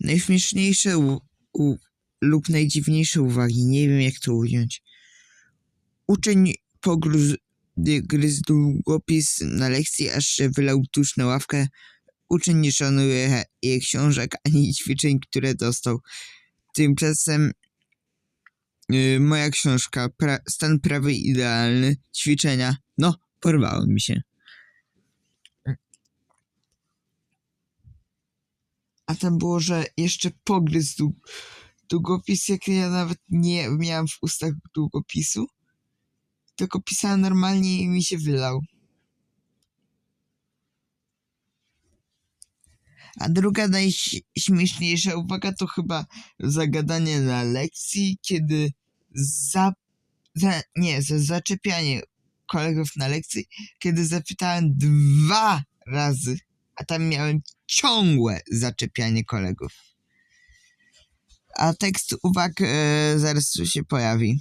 Najśmieszniejsze u, u, lub najdziwniejsze uwagi, nie wiem jak to ująć. Uczeń pogryzł gryzł długopis na lekcji, aż się wylał tuż na ławkę. Uczeń nie szanuje jej książek ani ćwiczeń, które dostał. Tymczasem yy, moja książka, pra, stan prawy idealny, ćwiczenia, no, porwały mi się. A tam było, że jeszcze pogryzł dług, długopis, jak ja nawet nie miałam w ustach długopisu, tylko pisałem normalnie i mi się wylał. A druga najśmieszniejsza uwaga to chyba zagadanie na lekcji, kiedy za, za nie, za zaczepianie kolegów na lekcji, kiedy zapytałem dwa razy, a tam miałem ciągłe zaczepianie kolegów. A tekst uwag e, zaraz się pojawi.